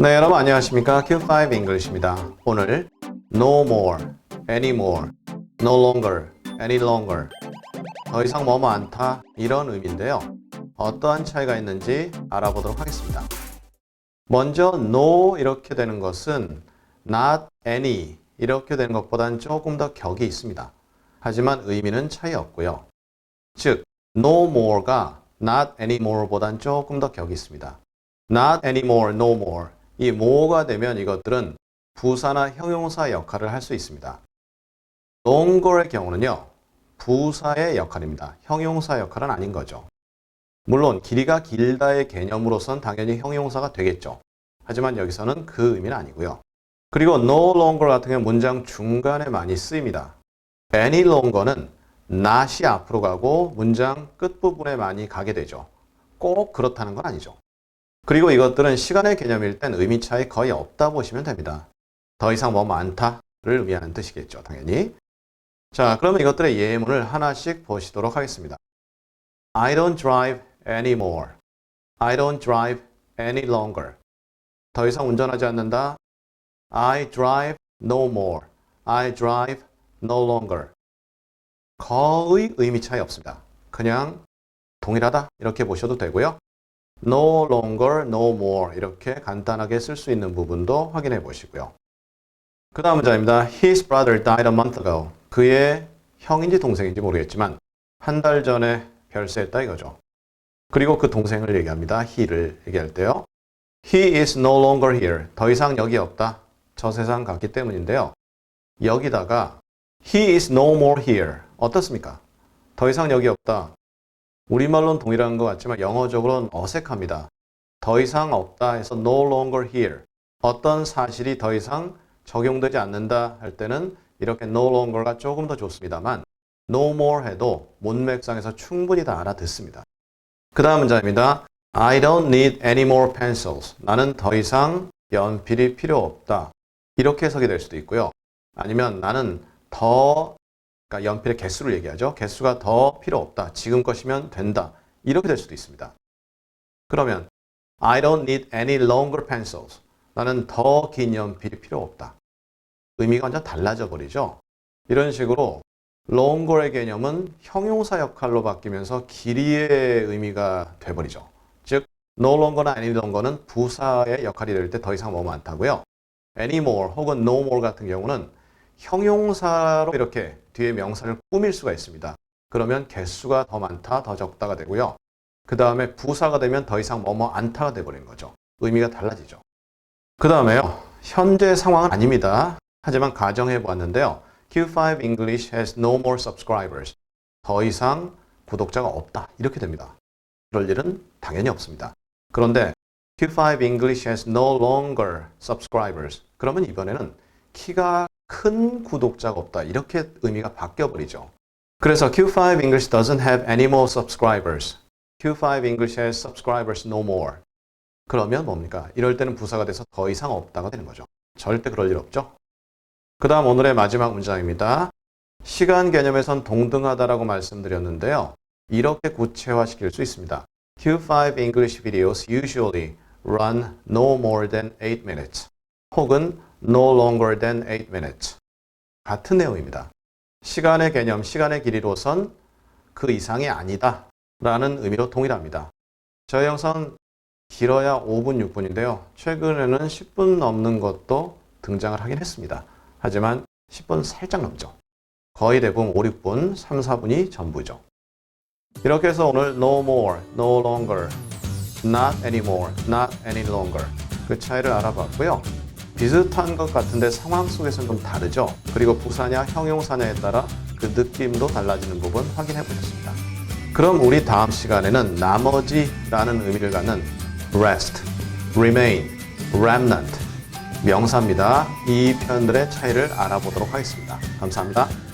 네, 여러분 안녕하십니까? Q5 English입니다. 오늘 no more, anymore, no longer, any longer 더 이상 뭐뭐 않다 이런 의미인데요. 어떠한 차이가 있는지 알아보도록 하겠습니다. 먼저 no 이렇게 되는 것은 not any 이렇게 되는 것보다는 조금 더 격이 있습니다. 하지만 의미는 차이 없고요. 즉 no more가 not anymore보다는 조금 더 격이 있습니다. not anymore, no more 이 more가 되면 이것들은 부사나 형용사 역할을 할 수 있습니다. longer의 경우는요. 부사의 역할입니다. 형용사 역할은 아닌 거죠. 물론 길이가 길다의 개념으로선 당연히 형용사가 되겠죠. 하지만 여기서는 그 의미는 아니고요. 그리고 no longer 같은 경우 문장 중간에 많이 쓰입니다. any longer는 not이 앞으로 가고 문장 끝부분에 많이 가게 되죠. 꼭 그렇다는 건 아니죠. 그리고 이것들은 시간의 개념일 땐 의미 차이 거의 없다 보시면 됩니다. 더 이상 뭐 많다를 의미하는 뜻이겠죠, 당연히. 자, 그러면 이것들의 예문을 하나씩 보시도록 하겠습니다. I don't drive anymore. I don't drive any longer. 더 이상 운전하지 않는다. I drive no more. I drive no longer. 거의 의미 차이 없습니다. 그냥 동일하다 이렇게 보셔도 되고요. No longer, no more 이렇게 간단하게 쓸 수 있는 부분도 확인해 보시고요. 그 다음 문장입니다. His brother died a month ago. 그의 형인지 동생인지 모르겠지만 한 달 전에 별세했다 이거죠. 그리고 그 동생을 얘기합니다. he를 얘기할 때요. He is no longer here. 더 이상 여기 없다. 저 세상 갔기 때문인데요. 여기다가 He is no more here. 어떻습니까? 더 이상 여기 없다. 우리말로는 동일한 것 같지만 영어적으로는 어색합니다. 더 이상 없다 해서 no longer here. 어떤 사실이 더 이상 적용되지 않는다 할 때는 이렇게 no longer가 조금 더 좋습니다만 no more 해도 문맥상에서 충분히 다 알아듣습니다. 그 다음 문장입니다. I don't need any more pencils. 나는 더 이상 연필이 필요 없다. 이렇게 해석이 될 수도 있고요. 아니면 나는 더 그러니까 연필의 개수를 얘기하죠. 개수가 더 필요 없다. 지금 것이면 된다. 이렇게 될 수도 있습니다. 그러면 I don't need any longer pencils. 나는 더 긴 연필이 필요 없다. 의미가 완전 달라져 버리죠. 이런 식으로 longer의 개념은 형용사 역할로 바뀌면서 길이의 의미가 돼버리죠. 즉, no longer나 any longer는 부사의 역할이 될 때 더 이상 뭐 많다고요. anymore 혹은 no more 같은 경우는 형용사로 이렇게 뒤에 명사를 꾸밀 수가 있습니다. 그러면 개수가 더 많다, 더 적다가 되고요. 그 다음에 부사가 되면 더 이상 뭐뭐 않다가 돼버리는 거죠. 의미가 달라지죠. 그 다음에요. 현재 상황은 아닙니다. 하지만 가정해 보았는데요. Q5 English has no more subscribers. 더 이상 구독자가 없다. 이렇게 됩니다. 그럴 일은 당연히 없습니다. 그런데 Q5 English has no longer subscribers. 그러면 이번에는 키가 큰 구독자가 없다. 이렇게 의미가 바뀌어 버리죠. 그래서 Q5 English doesn't have any more subscribers. Q5 English has subscribers no more. 그러면 뭡니까? 이럴 때는 부사가 돼서 더 이상 없다가 되는 거죠. 절대 그럴 일 없죠. 그 다음 오늘의 마지막 문장입니다. 시간 개념에선 동등하다라고 말씀드렸는데요. 이렇게 구체화시킬 수 있습니다. Q5 English videos usually run no more than 8 minutes 혹은 no longer than 8 minutes 같은 내용입니다. 시간의 개념, 시간의 길이로선 그 이상이 아니다 라는 의미로 동일합니다. 저희 영상 길어야 5분, 6분인데요. 최근에는 10분 넘는 것도 등장을 하긴 했습니다. 하지만 10분 살짝 넘죠. 거의 대부분 5, 6분, 3, 4분이 전부죠. 이렇게 해서 오늘 no more, no longer, not anymore, not any longer 그 차이를 알아봤고요. 비슷한 것 같은데 상황 속에서는 좀 다르죠. 그리고 부사냐 형용사냐에 따라 그 느낌도 달라지는 부분 확인해 보셨습니다. 그럼 우리 다음 시간에는 나머지라는 의미를 갖는 rest, remain, remnant 명사입니다. 이 표현들의 차이를 알아보도록 하겠습니다. 감사합니다.